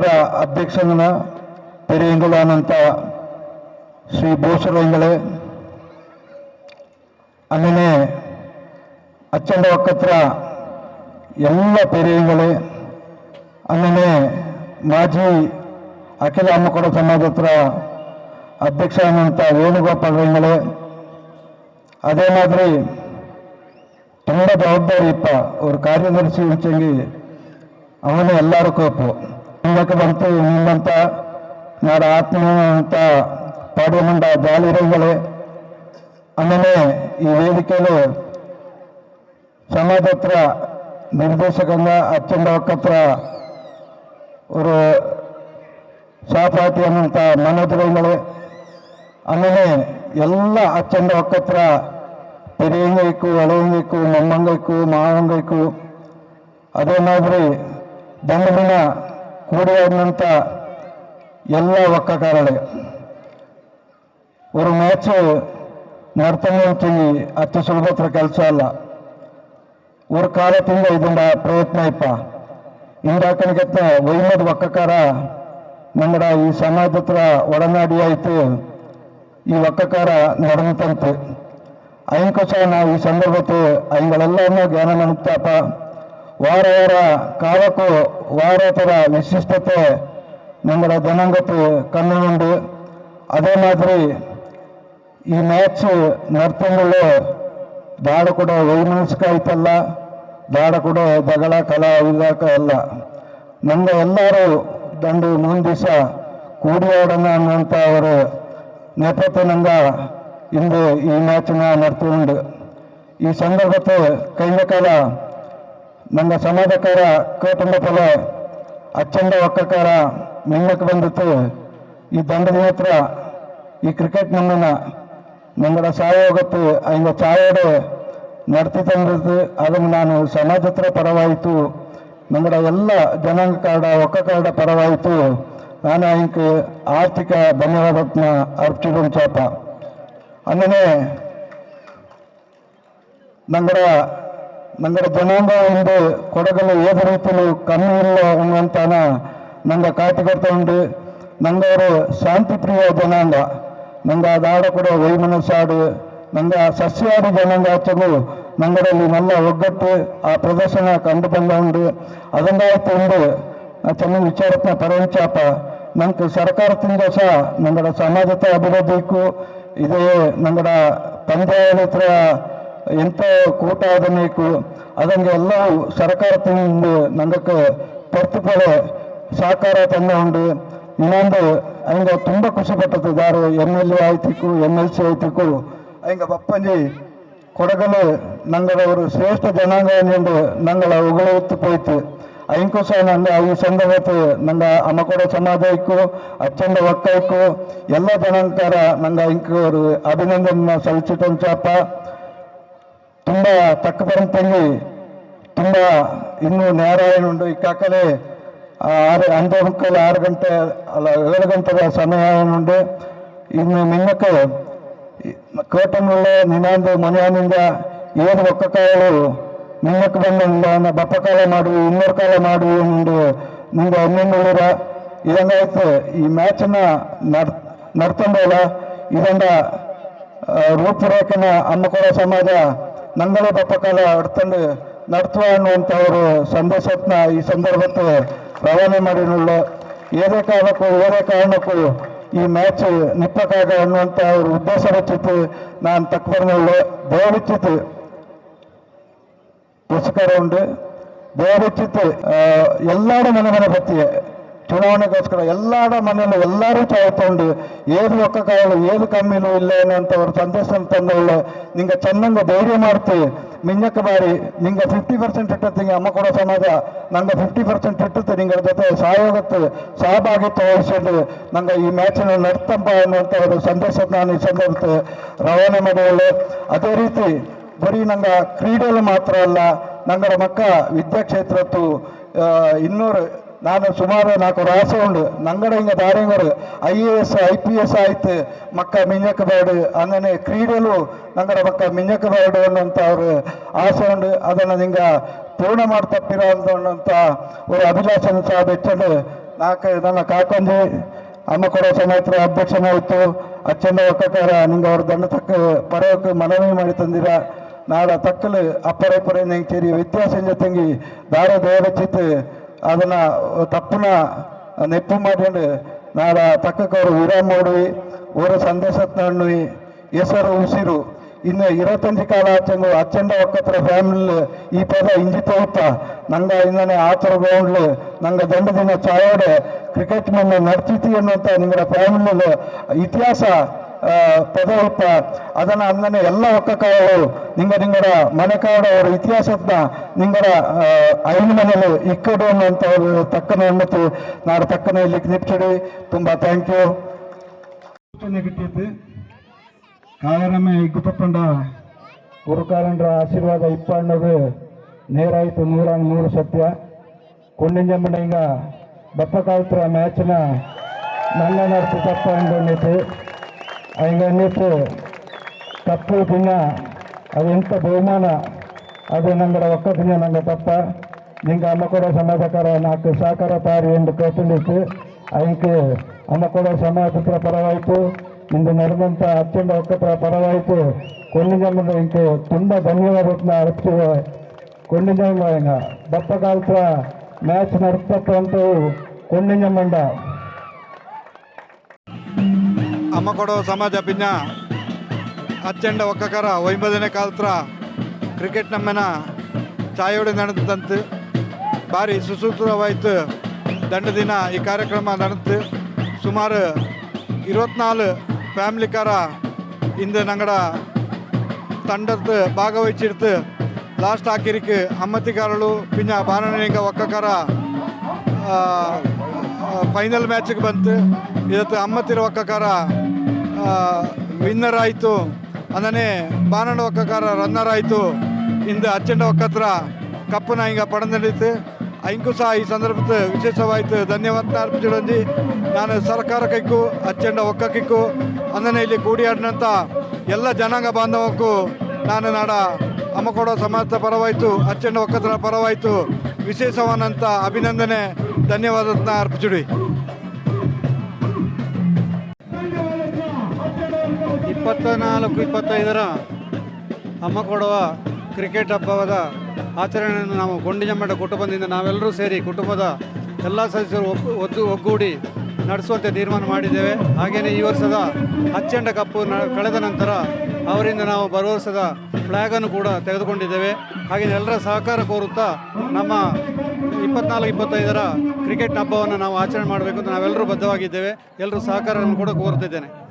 ಪತ್ರ ಅಧ್ಯಕ್ಷನ ಪೆರಿಯಂಗುಳಾನಂತ ಶ್ರೀ ಬೋಸರಂಗಳೆ ಅಲ್ಲೇ ಅಚ್ಚಂಡ ಒಕ್ಕತ್ರ ಎಲ್ಲ ಪೆರಿಯಂಗಳೆ ಅಲ್ಲೇ ಮಾಜಿ ಅಖಿಲ ಅಮ್ಮಕೊಡ ಸಮಾಜ ಹತ್ರ ಅಧ್ಯಕ್ಷನಾದಂಥ ವೇಣುಗೋಪಾಲ್ ರಂಗಳೆ ಅದೇ ಮಾದರಿ ತುಂಬ ಜವಾಬ್ದಾರಿ ಇಪ್ಪ ಅವರು ಕಾರ್ಯದರ್ಶಿ ಹಂಚಂಗಿ ಅವನೇ ಎಲ್ಲರೂ ಕೋಪು. ನಿಮ್ಮಕ್ಕೆ ಬಂತು ನಿಮ್ಮಂತ ನಾಡ ಆತ್ಮ ಅಂತ ಪಾಡ್ಯಮಂಡ ಜಾಲಿರಂಗಳೇ ಆಮೇಲೆ ಈ ವೇದಿಕೆಯಲ್ಲಿ ಸಮಾಜತ್ರ ನಿರ್ದೇಶಕಂಗ ಅಚ್ಚಂಡ ಒಕ್ಕತ್ರ ஒரு ಸಾಪಾಟಿ ಅನ್ನಂತ ಮನೋಜರಗಳೇ ಆಮೇಲೆ ಎಲ್ಲ ಅಚ್ಚಂಡ ಒಕ್ಕತ್ರ ಪೆರಿಯಂಗೈಕು ಎಳೆಯಂಗೈಕು ಮೊಮ್ಮಂಗೈಕು, ಮಾವಂಗೈಕು. ಅದೇ ಮಾದರಿ ದಂಡಮಿನ കൂടിയിരുന്നಂತ ಎಲ್ಲ ಒಕ್ಕಕಾರಳೆ ഒരു ಮ್ಯಾಚ್ ನಡ್ತಂಗಂತೂ ಅತಿ ಸುಲಭತ್ರ ಕೆಲಸ ಅಲ್ಲ. ಕಾಲ ತಿಂಗ ಇದೊಂದು ಪ್ರಯತ್ನ ಇಪ್ಪ. ಇಂದಾಕನಿಗತ್ತ ವೈಮದ ಒಕ್ಕಕಾರ ನಮ್ಮಡ ಈ ಸಮಾಜ ಹತ್ರ ಒಡನಾಡಿ ಆಯಿತು ಈ ಒಕ್ಕಕಾರ ನಡೆದಂತೆ ಅಯಂಕಸ ನಾವು ಈ ಸಂದರ್ಭಕ್ಕೆ ಅವುಗಳೆಲ್ಲವನ್ನು ಜ್ಞಾನ ಮಾಡುತ್ತಪ್ಪ ವಾರ ವಾರ ಕಾಲಕ್ಕೂ ಥರ ವಿಶಿಷ್ಟತೆ ನಮ್ಮ ಜನಾಂಗಕ್ಕೆ ಕಣ್ಣುಂಡು ಅದೇ ಮಾದರಿ ಈ ಮ್ಯಾಚ್ ನರ್ತಂಗಳು ದಾಡ ಕೂಡ ವೈಮನಸ್ಕಾಯ್ತಲ್ಲ ದಾಡ ಕೂಡ ಜಗಳ ಕಲಾ ಇದಾಕ ಎಲ್ಲ ನಮ್ಮ ಎಲ್ಲರೂ ದಂಡು ಮುಂದ್ ದಿವಸ ಕೂಡಿ ಆಡೋಣ ಅನ್ನುವಂಥ ಅವರು ನೇಪಥ್ಯ ನಂಗ ಇಂದು ಈ ಮ್ಯಾಚನ್ನ ನಡ್ಕೊಂಡು. ಈ ಸಂದರ್ಭಕ್ಕೆ ಕೈನ ನಮ್ಮ ಸಮಾಜಕಾರ ಕೌಟುಂಬ ಫಲ ಅಚ್ಚಂದ ಒಕ್ಕಕಾರ ಮೆಂಗಕ್ಕೆ ಬಂದಿತ್ತು. ಈ ದಂಡದ ಮಾತ್ರ ಈ ಕ್ರಿಕೆಟ್ ನಮ್ಮನ್ನ ನಂಗಡ ಸಾಯ ಹೋಗುತ್ತೆ ಚಾಯೋಡೆ ನಡ್ತಿ ತಂದಿತ್ತು ಅದನ್ನು ನಾನು ಸಮಾಜ ಹತ್ರ ಪರವಾಯಿತು. ನಮ್ಮಡ ಎಲ್ಲ ಜನಾಂಗ ಕಾರ್ಡ, ಒಕ್ಕ ಕಾರ್ಡ ಪರವಾಯಿತು. ನಾನು ಇಂಕ್ ಆರ್ಥಿಕ ಧನ್ಯವಾದತ್ನ ಅರ್ಪಿಸಿದ ಚಾಪ. ಅನ್ನನೇ ನಂಗಡ ನಂಗಡ ಜನಾಂಗ ಒಂದು ಕೊಡಗಲು ಏದ ರೀತಿಯೂ ಕಮ್ಮಿ ಇಲ್ಲ ಅನ್ನುವಂತಾನ ನಂಗೆ ಕಾಯ್ತುಕೊಡ್ತುಂಡು ನಂಗೆ ಅವರು ಶಾಂತಿ ಪ್ರಿಯ ಜನಾಂಗ ನಂಗೆ ಅದಾಡ ಕೂಡ ವೈಮನಸ್ಸಾಡು ನಂಗೆ ಆ ಸಸ್ಯಾಹಾರಿ ಜನಾಂಗ ಆಚಲು ನಂಗಡಲ್ಲಿ நல்ல ಒಗ್ಗಟ್ಟು ಆ ಪ್ರದರ್ಶನ ಕಂಡು ಬಂದ ಉಂಡು ಅದನ್ನಾಯ್ತು ಉಂಡು ಚೆನ್ನಾಗಿ ವಿಚಾರತ್ನ ಪರವಿಚಾಪ ನಂಗೆ ಸರ್ಕಾರದಿಂದ ಸಹ ನಂಗಡ ಸಮಾಜತೆ ಅಭಿವೃದ್ಧಿಗೂ ಇದು ನಂಗಡ ಪಂಚಾಯತ್ ಎಂತ ಕೂಟ ಅದನ್ನು ಅದಂಗೆ ಎಲ್ಲವೂ ಸರ್ಕಾರದಿಂದ ನಂಗಕ್ಕೆ ಪರ್ತುಕೊಳ್ಳೆ ಸಹಕಾರ ತಂದ ಉಂಡು ಇನ್ನೊಂದು ಹಂಗ ತುಂಬ ಖುಷಿ ಪಟ್ಟದ್ದು ದಾರು ಎಂ ಎಲ್ ಎ ಆಯ್ತಿಕ್ಕು ಎಂ ಎಲ್ ಸಿ ಆಯ್ತಿಕ್ಕು, ಹಂಗ ಬಪ್ಪಂಜಿ ಕೊಡಗಲು ನಂಗದವರು ಶ್ರೇಷ್ಠ ಜನಾಂಗ ಎಂದು ನಂಗಳ ಉಗುಳುತ್ತು ಪೋಯ್ತು. ಅಯ್ಯಂಕು ಸಹ ನಂಗ ಈ ಸಂದರ್ಭತ್ತು ನಂಗ ಅಮಕೊಡ ಸಮಾಜ ಇಕ್ಕು, ಅಚ್ಚಂದ ಒಕ್ಕ ಇಕ್ಕು ಎಲ್ಲ ಜನಾಂಗಕಾರ ನಂಗೆ ಇಂಕವರು ಅಭಿನಂದನೆ ಸಲ್ಲಿಸಿಟಂಚಾಪ ತುಂಬ ತಕ್ಕ ಬರಂತಂಗಿ ತುಂಬ ಇನ್ನೂ ನೇರಾಯಣ ಉಂಡು ಈ ಕಾಕಲೆ ಆರು, ಅಂದು ಮುಕ್ಕಲು ಆರು ಗಂಟೆ, ಅಲ್ಲ ಏಳು ಗಂಟೆದ ಸಮಯ ಉಂಡು ಇನ್ನು ನಿಮ್ಮಕ್ಕೆ ಕೋಟನ್ನುಳ್ಳ ನಿನಾಂದು ಮನೆಯಿಂದ ಏನು ಒಕ್ಕಕಾಯಲು ನಿಮ್ಮಕ್ಕೆ ಬಂದ ಬಪ್ಪ ಕಾಲ ಮಾಡು, ಇನ್ನೂರು ಕಾಲ ಮಾಡು ಎಂದು ನಿಂದು ಹನ್ನೊಂದು ಇದಂಗಾಯ್ತು ಈ ಮ್ಯಾಚನ್ನ ನಡ್ ನಡ್ತಂಬಲ್ಲ ಇದಂದ ರೂಪುರೇಖನ ಹಮ್ಮಕೊಳ ಸಮಾಜ ನಂಗಲ ಬಪ್ಪಕಾಲ ಅಡ್ತಂಡು ನಡ್ತುವ ಅನ್ನುವಂಥವರು ಸಂದೇಶತ್ನ ಈ ಸಂದರ್ಭಕ್ಕೆ ರವಾನೆ ಮಾಡಿನುಳ್ಳು ಏನೇ ಕಾರಣಕ್ಕೂ ಏನೇ ಕಾರಣಕ್ಕೂ ಈ ಮ್ಯಾಚ್ ನಿಪ್ಪಕ್ಕಾಗ ಅನ್ನುವಂಥ ಅವ್ರ ಉದ್ದೇಶ ರಚಿತು ನಾನು ಬಂದಳು ದೇವರಿಚ್ಚಿತು ಪುಸ್ತಕ ಉಂಡು ದೇವರಿಚ್ಚಿತ್ತು ಎಲ್ಲಾರು ಮನೆ ಮನೆ ಬತ್ತಿಗೆ ಚುನಾವಣೆಗೋಸ್ಕರ ಎಲ್ಲಾರ ಮನೆಯಲ್ಲೂ ಎಲ್ಲರೂ ತಗೊಂಡು ಏನು ಒಕ್ಕ ಕಾಯಲು ಏನು ಕಮ್ಮಿನೂ ಇಲ್ಲ ಅನ್ನೋಂಥ ಅವ್ರ ಸಂದೇಶ ತಂದವಳು. ನಿಂಗೆ ಚೆನ್ನಂಗ ಧೈರ್ಯ ಮಾಡ್ತಿ. ಮಿಂಜಕ್ಕೆ ಬಾರಿ, ನಿಂಗೆ ಫಿಫ್ಟಿ ಪರ್ಸೆಂಟ್ ಇಟ್ಟತ್ತಿಂಗೆ ಅಮ್ಮ ಕೊಡೋ ಸಮಾಜ ನಂಗೆ ಫಿಫ್ಟಿ ಪರ್ಸೆಂಟ್ ಇಟ್ಟತ್ತೆ ನಿಂಗಳ ಜೊತೆ ಸಹಯೋಗತ್ತೆ ಸಹಭಾಗಿ ವಹಿಸಿದ್ದು ನಂಗೆ ಈ ಮ್ಯಾಚನ್ನು ನಡ್ತಂಬ ಅನ್ನುವಂಥ ಒಂದು ಸಂದೇಶ ನಾನು ಈ ಸಂದರ್ಭ ರವಾನೆ ಮಾಡುವಳು ಅದೇ ರೀತಿ ಬರೀ ನಂಗೆ ಕ್ರೀಡೆಯಲ್ಲಿ ಮಾತ್ರ ಅಲ್ಲ, ನಂಗರ ಮಕ್ಕ ವಿದ್ಯಾಕ್ಷೇತ್ರದ್ದು ಇನ್ನೂರು ನಾನು ಸುಮಾರು ನಾಲ್ಕು ರಾಸ ಉಂಡು. ನಂಗಡ ಹಿಂಗೆ ದಾರಿಂಗರು I A S I P S ಆಯ್ತು. ಮಕ್ಕ ಮಿಂಜಕ್ಕೆ ಬೇಡ. ಅಂಗನೆ ಕ್ರೀಡೆಲು ನಂಗಡ ಮಕ್ಕ ಮಿಂಜಕಬೇಡು ಅನ್ನೋಂಥ ಅವರು ಆಸೆ ಉಂಡು. ಅದನ್ನು ನಿಂಗೆ ಪೂರ್ಣ ಮಾಡ್ತಪ್ಪಿರೋ ಅಂತ ಅವರು ಅಭಿಲಾಷನ ಸಹ ಬೆಚ್ಚಂಡು ನಾಲ್ಕು, ನನ್ನ ಕಾಕೊಂಜಿ, ಅಮ್ಮ ಕೊಡೋ ಸಮೇತರ ಅಧ್ಯಕ್ಷನಾಯಿತು ಅಚ್ಚಂದ ಒಕ್ಕಾರ ನಿಂಗೆ ಅವ್ರ ದಂಡ ತಕ್ಕ, ಪರವಕ್ಕೆ ಮನವಿ ಮಾಡಿ ತಂದಿರ. ನಾಳೆ ತಕ್ಕಲು ಅಪ್ಪರೆ ಪರೇ ನೆಂಗೆ ಸೇರಿ ವ್ಯತ್ಯಾಸ ತಂಗಿ ದಾರ ದೇವಚಿತ್ತು ಅದನ್ನ ತಪ್ಪನ ನೆಪ್ಪು ಮಾಡಿಕೊಂಡು ನಾಳೆ ತಕ್ಕಕ್ಕೆ ಅವರು ಊರ ಮಾಡುವಿ, ಊರ ಸಂದೇಶ ನಣ್ಣುವಿ ಹೆಸರು ಉಸಿರು. ಇನ್ನು ಇರತಂಜಿ ಕಾಲ ಆಚೆಂಗು ಅಚ್ಚಂಡ ಒಕ್ಕತ್ರ ಫ್ಯಾಮಿಲಿ ಈ ಪದ ಇಂಜಿ ತೋತ ನಂಗ ಇನ್ನೇ ಆತರ ಗೌಂಡ್ಲು, ನಂಗ ದಂಡ ದಿನ ಚಾಯೋಡೆ ಕ್ರಿಕೆಟ್ ಮನ್ನ ನಡ್ತಿತಿ ಅನ್ನುವಂಥ ನಿಮ್ಮ ಫ್ಯಾಮಿಲಿ ಇತಿಹಾಸ ಆ, ಅದನ್ನು ಅದನ್ನ ಅಂದನೆ ಎಲ್ಲ ಒಕ್ಕಕಾಳು ನಿಂಗ ನಿಂಗಡ ಮನೆ ಅವರ ಇತಿಹಾಸದ ನಿಂಗಡ ಐದು ಮನೆಯಲು ಇಕ್ಕಡು ಅನ್ನುವಂಥ ಒಂದು ತಕ್ಕನ ಮತ್ತು ನಾಡು ತಕ್ಕನ ಇಲ್ಲಿ ನಿಪ್ಚಡಿ ತುಂಬ ಥ್ಯಾಂಕ್ ಯು ಕಿಟ್ಟಿದ್ದು. ಕಾಯರಮ್ಮೆ ಇಗ್ಗುತಪ್ಪಂಡ ಗುರುಕಾರಂಡ್ರ ಆಶೀರ್ವಾದ ಇಪ್ಪ ಅನ್ನೋದು ನೇರಾಯಿತು ನೂರ ನೂರು ಸತ್ಯ. ಕೊಂಡಿಂಜಮ್ಮನ ಈಗ ಬಪ್ಪ ಕಾಯ್ತರ ಮ್ಯಾಚ್ನ ನನ್ನ ನಡೆಸಿ ತಪ್ಪ ಅಂದೊಂದಿತ್ತು ಅನ್ನಿತ್ತು ತಪ್ಪು ದಿನ ಅದು ಎಂಥ ಬಹುಮಾನ? ಅದು ನಂಗಡ ಒಕ್ಕದಿನ ನಂಗೆ ತಪ್ಪ. ನಿಂಗೆ ಅಮ್ಮ ಕೊಡೋ ಸಮಾಜಕಾರ ನಾಲ್ಕು ಸಹಕಾರ ತಾರಿ ಎಂದು ಕೇಳ್ಕೊಂಡಿತ್ತು ಅದಕ್ಕೆ ಅಮ್ಮ ಕೊಡೋ ಪರವಾಯಿತು ಇಂದು ನಡೆದಂಥ ಅತ್ಯಂತ ಒಕ್ಕತ್ರ ಪರವಾಯಿತು. ಕೊಂಡಿಂಜಮ್ಮನ ಇಂಕೆ ತುಂಬ ಧನ್ಯವಾದ ಅರ್ಪಿಸುವ. ಕೊಂಡಿಜಮ್ಮ ಬಪ್ಪ ಕಾಲ್ತ್ರ ಮ್ಯಾಚ್ ನಡೆಸ್ತಕ್ಕಂಥವು ಕೊಂಡಿಂಜಮ್ಮಂಡ ಹಮ್ಮಕೊಡೋ ಸಮಾಜ ಪಿನ್ನ ಅಚ್ಚಂಡ ಒಕ್ಕಕರ, ಒಂಬತ್ತನೇ ಕಾಲತ್ರ ಕ್ರಿಕೆಟ್ ನಮ್ಮನ ಚಾಯೋಡಿ ನಡೆದಂತೆ, ಭಾರಿ ಸುಸೂತ್ರವಾಯಿತು. ದಂಡ ದಿನ ಈ ಕಾರ್ಯಕ್ರಮ ನಡೆದು ಸುಮಾರು ಫ್ಯಾಮಿಲಿ ಫ್ಯಾಮ್ಲಿಕಾರ ಇಂದ ನಂಗಡ ತಂಡದ ಭಾಗವಹಿಸಿಡ್ತು. ಲಾಸ್ಟ್ ಹಾಕಿರಿಕೆ ಅಮ್ಮತಿಕಾರಳು ಪಿನ್ನ ಬಾನಣಿಗ ಒಕ್ಕಕರ ಫೈನಲ್ ಮ್ಯಾಚಿಗೆ ಬಂತು. ಇವತ್ತು ಅಮ್ಮತ್ತಿರ ಒಕ್ಕಕಾರ ವಿನ್ನರ್ ಆಯಿತು. ಅದನ್ನೇ ಬಾನಣ್ಣ ಒಕ್ಕಕಾರ ರನ್ನರ್ ಆಯಿತು. ಇಂದು ಅಚ್ಚಂಡ ಒಕ್ಕತ್ರ ಕಪ್ಪನ ಹಿಂಗೆ ಪಡೆದಿತ್ತು. ಅಂಕು ಸಹ ಈ ಸಂದರ್ಭದ ವಿಶೇಷವಾಯಿತು. ಧನ್ಯವಾದ ಅರ್ಪಿಸಿಡೊಂದಿ ನಾನು ಸರ್ಕಾರಕ್ಕೂ ಅಚ್ಚಂಡ ಕಿಕ್ಕು ಅಂದನೆ ಇಲ್ಲಿ ಕೂಡಿ ಕೂಡಿಯಾಡಿನಂಥ ಎಲ್ಲ ಜನಾಂಗ ಬಾಂಧವಕ್ಕೂ ನಾನು ನಾಡ ಅಮ್ಮಕೊಡೋ ಸಮಾಜದ ಪರವಾಯಿತು. ಅಚ್ಚಂಡ ಒಕ್ಕತ್ರ ಪರವಾಯಿತು. ವಿಶೇಷವಾದಂಥ ಅಭಿನಂದನೆ. ಧನ್ಯವಾದನ ಅರ್ಪಿಸಿಡಿ ಇಪ್ಪತ್ತ ನಾಲ್ಕು ಇಪ್ಪತ್ತೈದರ ಅಮ್ಮ ಕೊಡುವ ಕ್ರಿಕೆಟ್ ಹಬ್ಬದ ಆಚರಣೆಯನ್ನು ನಾವು ಗೊಂಡಿಜಮ್ಮಡ ಕುಟುಂಬದಿಂದ ನಾವೆಲ್ಲರೂ ಸೇರಿ ಕುಟುಂಬದ ಎಲ್ಲ ಸದಸ್ಯರು ಒಗ್ಗು- ಒದ್ದು, ಒಗ್ಗೂಡಿ ನಡೆಸುವಂತೆ ತೀರ್ಮಾನ ಮಾಡಿದ್ದೇವೆ. ಹಾಗೆಯೇ ಈ ವರ್ಷದ ಅಚ್ಚಂಡ ಕಪ್ಪು ನ, ಕಳೆದ ನಂತರ ಅವರಿಂದ ನಾವು ಬರುವ ವರ್ಷದ ಫ್ಲ್ಯಾಗನ್ನು ಕೂಡ ತೆಗೆದುಕೊಂಡಿದ್ದೇವೆ. ಹಾಗೆಯೇ ಎಲ್ಲರ ಸಹಕಾರ ಕೋರುತ್ತಾ ನಮ್ಮ ಇಪ್ಪತ್ನಾಲ್ಕು, ಇಪ್ಪತ್ತೈದರ ಕ್ರಿಕೆಟ್ ಹಬ್ಬವನ್ನು ನಾವು ಆಚರಣೆ ಮಾಡಬೇಕು ಅಂತ ನಾವೆಲ್ಲರೂ ಬದ್ಧವಾಗಿದ್ದೇವೆ. ಎಲ್ಲರೂ ಸಹಕಾರವನ್ನು ಕೂಡ ಕೋರುತ್ತಿದ್ದೇನೆ.